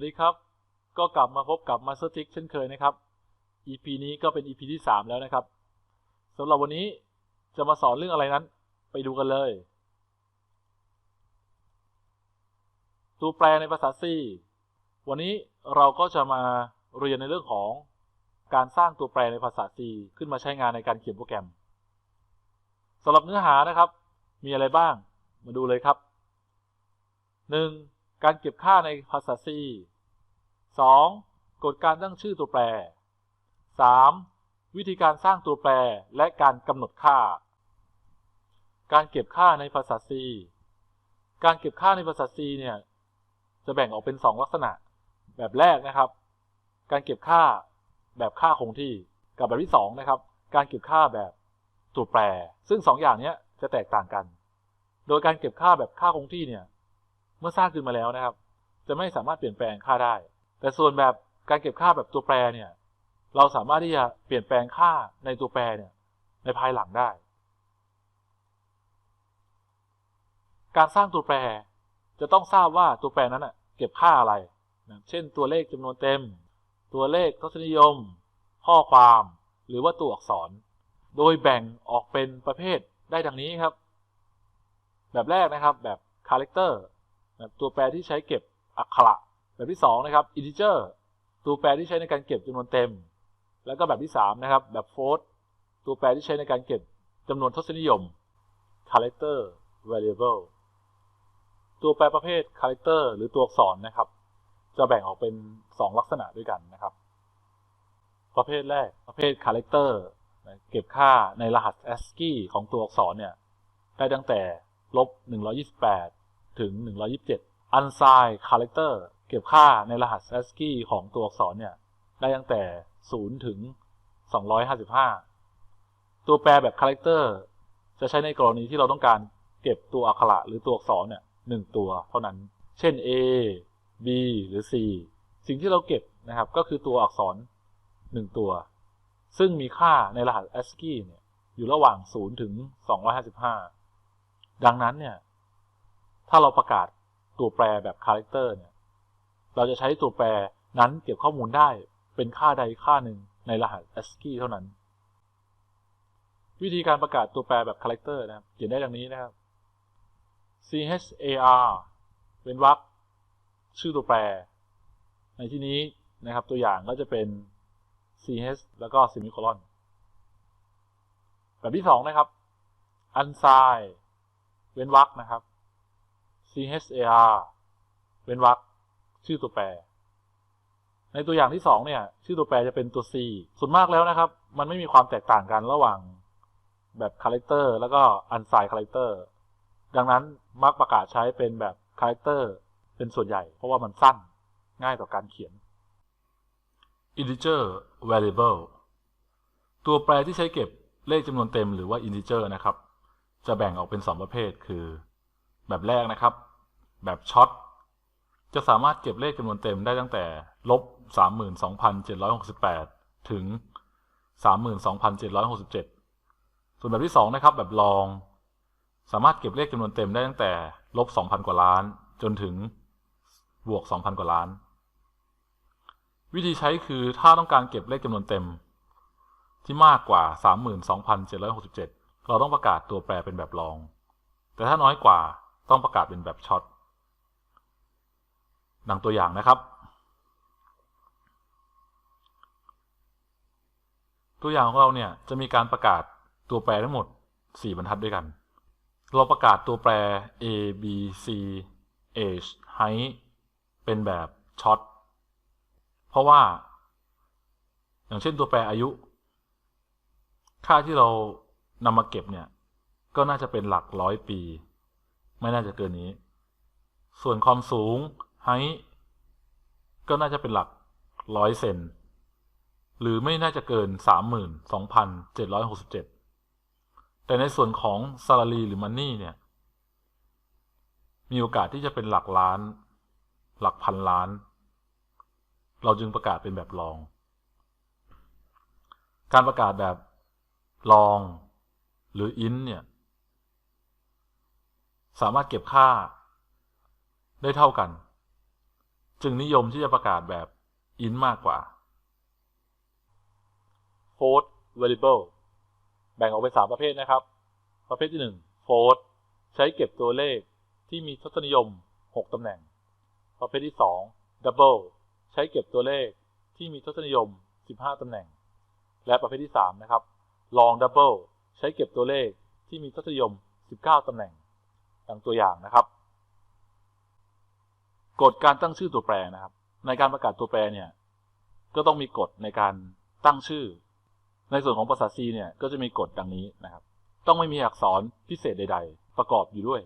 วัสดีครับ ก็กลับมาพบกับ Master Tick เช่นเคยนะครับ EP นี้ก็เป็น EP ที่ 3 แล้วนะครับสำหรับวันนี้จะมาสอนเรื่องอะไรนั้น ไปดูกันเลย ตัวแปรในภาษา C วันนี้เราก็จะมาเรียนในเรื่องของการสร้างตัวแปรในภาษา C ขึ้นมาใช้งานในการเขียนโปรแกรมสำหรับเนื้อหานะครับ มีอะไรบ้าง มาดูเลยครับ 1. การเก็บค่าในภาษา C 2. กฎการตั้งชื่อตัวแปร 3. วิธีการสร้างตัวแปรและการกำหนดค่า การเก็บค่าในภาษา C การเก็บค่าในภาษา C เนี่ยจะแบ่งออกเป็น 2 ลักษณะ แบบแรกนะครับ การเก็บค่าแบบค่าคงที่กับแบบที่ 2 นะครับ การเก็บค่าแบบตัวแปร ซึ่ง 2 อย่างนี้จะแตกต่างกัน โดยการเก็บค่าแบบค่าคงที่เนี่ยเมื่อสร้างขึ้นมาแล้วนะครับ จะไม่สามารถเปลี่ยนแปลงค่าได้ แต่ส่วนแบบการเก็บค่าแบบตัวแปรเนี่ย เราสามารถที่จะเปลี่ยนแปลงค่าในตัวแปรเนี่ยในภายหลังได้ การสร้างตัวแปรจะต้องทราบว่าตัวแปรนั้นเก็บค่าอะไรนะเช่นตัวเลขจำนวนเต็ม ตัวเลขทศนิยม ข้อความ หรือว่าตัวอักษร โดยแบ่งออกเป็นประเภทได้ดังนี้ครับ แบบแรกนะครับแบบ character แบบตัวแปรที่ใช้เก็บอักขระ แบบที่2นะครับ integer ตัวแปรที่ใช้ในการเก็บจำนวนเต็ม แล้วก็แบบที่3นะครับ แบบ float ตัวแปรที่ใช้ในการเก็บจำนวนทศนิยม character variable ตัวแปรประเภท character หรือตัวอักษรนะครับ จะแบ่งออกเป็น 2 ลักษณะด้วยกันนะครับ ประเภทแรกประเภท character เก็บค่าในรหัส ASCII ของตัวอักษรเนี่ยได้ตั้งแต่ลบ128 ถึง 127 unsigned character เก็บค่าในรหัส ASCII ของตัวอักษรเนี่ย ได้ตั้งแต่ 0 ถึง 255 ตัวแปรแบบ character จะใช้ในกรณีที่เราต้องการเก็บตัวอักขระหรือตัวอักษรเนี่ยหนึ่งตัวเท่านั้น เช่น A B หรือ C สิ่งที่เราเก็บนะครับก็คือตัวอักษร 1 ตัว ซึ่งมีค่าในรหัส ASCII เนี่ยอยู่ระหว่าง 0 ถึง 255 ดังนั้นเนี่ยถ้าเราประกาศตัวแปรแบบ character เนี่ย เราจะใช้ตัวแปรนั้นเก็บข้อมูลได้เป็นค่าใดค่าหนึ่งในรหัส ASCII เท่านั้น วิธีการประกาศตัวแปรแบบ character นะครับ เขียนได้ดังนี้นะครับ char เว้นวรรคชื่อตัวแปร ในที่นี้นะครับตัวอย่างก็จะเป็น ch แล้วก็ semicolon แบบที่สองนะครับ unsigned เว้นวรรคนะครับ char เว้นวรรค ชื่อตัวแปร ในตัวอย่างที่สองเนี่ย ชื่อตัวแปรจะเป็นตัว c ส่วนมากแล้วนะครับ มันไม่มีความแตกต่างกันระหว่างแบบ character แล้วก็ unsigned character ดังนั้นมักประกาศใช้เป็นแบบ character เป็นส่วนใหญ่ เพราะว่ามันสั้นง่ายต่อการเขียน integer variable ตัวแปรที่ใช้เก็บเลขจำนวนเต็มหรือว่า integer นะครับ จะแบ่งออกเป็น 2 ประเภทคือ แบบแรกนะครับ แบบช็อต จะสามารถเก็บเลขจำนวนเต็มได้ตั้งแต่ลบ 32,768 ถึง 32,767 ส่วนแบบที่ 2 นะครับ แบบลอง สามารถเก็บเลขจำนวนเต็มได้ตั้งแต่ลบ 2,000 กว่าล้าน จนถึงบวก 2,000 กว่าล้าน วิธีใช้คือถ้าต้องการเก็บเลขจำนวนเต็ม ที่มากกว่า 32,767 เราต้องประกาศตัวแปรเป็นแบบลอง แต่ถ้าน้อยกว่าต้องประกาศเป็นแบบช็อต ดังตัวอย่างนะครับ ตัวอย่างของเราเนี่ยจะมีการประกาศตัวแปรทั้งหมด 4 บรรทัดด้วยกัน เราประกาศตัวแปร a b c age height เป็นแบบช็อตเพราะว่า อย่างเช่นตัวแปรอายุ ค่าที่เรานำมาเก็บเนี่ย ก็น่าจะเป็นหลักร้อยปี ไม่น่าจะเกินนี้ ส่วนความสูง height ก็น่าจะเป็นหลักร้อยเซนหรือไม่น่าจะเกิน 32,767 แต่ในส่วนของ salary หรือ money เนี่ย มีโอกาสที่จะเป็นหลักล้าน หลักพันล้าน เราจึงประกาศเป็นแบบลอง การประกาศแบบลองหรือ int เนี่ย สามารถเก็บค่าได้เท่ากัน จึงนิยมที่จะประกาศแบบ int มากกว่า float variable แบ่งออกเป็นสามประเภทนะครับ ประเภทที่หนึ่ง float ใช้เก็บตัวเลขที่มีทศนิยม 6 ตำแหน่ง ประเภทที่ 2 double ใช้เก็บตัวเลขที่มีทศนิยม 15 ตำแหน่ง และประเภทที่ 3 นะครับ long double ใช้เก็บตัวเลขที่มีทศนิยม 19 ตำแหน่งดังตัวอย่างนะครับ กฎการตั้งชื่อตัวแปรนะครับ ในการประกาศตัวแปรเนี่ย ก็ต้องมีกฎในการตั้งชื่อ ในส่วนของภาษา C เนี่ย ก็จะมีกฎดังนี้นะครับ ต้องไม่มีอักษรพิเศษใด ๆ ประกอบอยู่ด้วย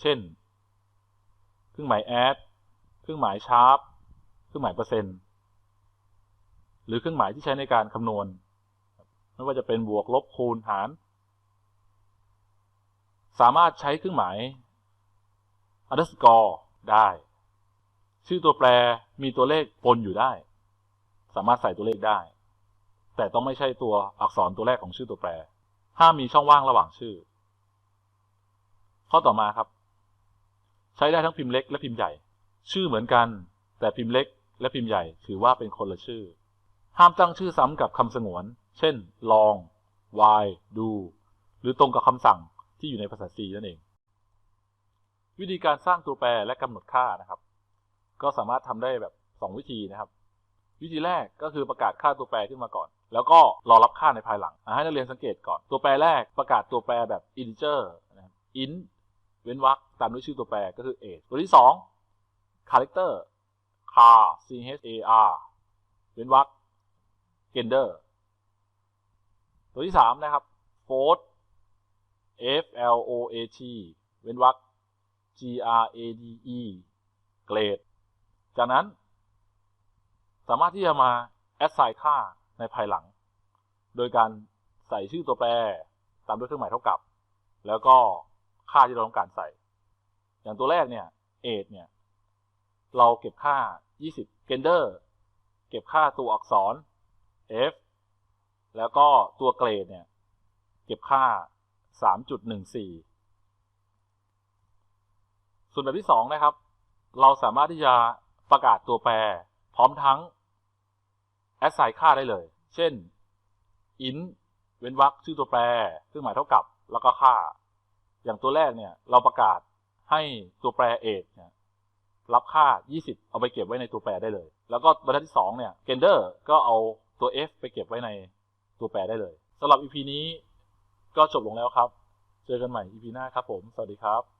เช่น เครื่องหมาย add เครื่องหมาย sharp เครื่องหมายเปอร์เซ็นต์หรือเครื่องหมายที่ใช้ในการคำนวณ ไม่ว่าจะเป็นบวกลบคูณหาร สามารถใช้เครื่องหมาย underscore ได้ ชื่อตัวแปรมีตัวเลขปนอยู่ได้ สามารถใส่ตัวเลขได้ แต่ต้องไม่ใช่ตัวอักษรตัวแรกของชื่อตัวแปร ห้ามมีช่องว่างระหว่างชื่อ ข้อต่อมาครับ ใช้ได้ทั้งพิมพ์เล็กและพิมพ์ใหญ่ ชื่อเหมือนกัน แต่พิมพ์เล็ก และพิมพ์ใหญ่ถือว่าเป็นคนละชื่อ ห้ามตั้งชื่อซ้ำกับคำสงวน เช่น ลอง why do หรือตรงกับคำสั่งที่อยู่ในภาษา C นั่นเอง วิธีการสร้างตัวแปรและกำหนดค่านะครับ ก็สามารถทำได้แบบ 2 วิธีนะครับ วิธีแรกก็คือประกาศค่าตัวแปรขึ้นมาก่อน แล้วก็รอรับค่าในภายหลังให้นักเรียนสังเกตก่อนตัวแปรแรกประกาศตัวแปรแบบ integer นะครับ int เว้นวรรคตามด้วยชื่อตัวแปรก็คือ age ตัวที่ 2 character char c h a r เว้นวรรค gender ตัวที่ 3 นะครับ float f l o a t เว้นวรรค g r a d e grade จากนั้น สามารถที่จะมา assign ค่าในภายหลัง โดยการใส่ชื่อตัวแปรตามด้วยเครื่องหมายเท่ากับ แล้วก็ค่าที่เราต้องการใส่ อย่างตัวแรกเนี่ย age เนี่ย เราเก็บค่า 20 gender เก็บค่าตัวอักษร f แล้วก็ตัวเกรดเนี่ย เก็บค่า 3.14 ส่วนแบบที่ 2 นะครับ เราสามารถที่จะประกาศตัวแปร พร้อมทั้ง assign ค่าได้เลย เช่น int เว้นวรรคชื่อตัวแปรเครื่องหมายเท่ากับแล้วก็ค่า อย่างตัวแรกเนี่ยเราประกาศให้ตัวแปร a เนี่ยรับค่า 20 เอาไปเก็บไว้ในตัวแปรได้เลย แล้วก็บรรทัดที่ 2 เนี่ย gender ก็เอาตัว f ไปเก็บไว้ในตัวแปรได้เลยสำหรับ EP นี้ก็จบลงแล้วครับ เจอกันใหม่ EP หน้าครับผม สวัสดีครับ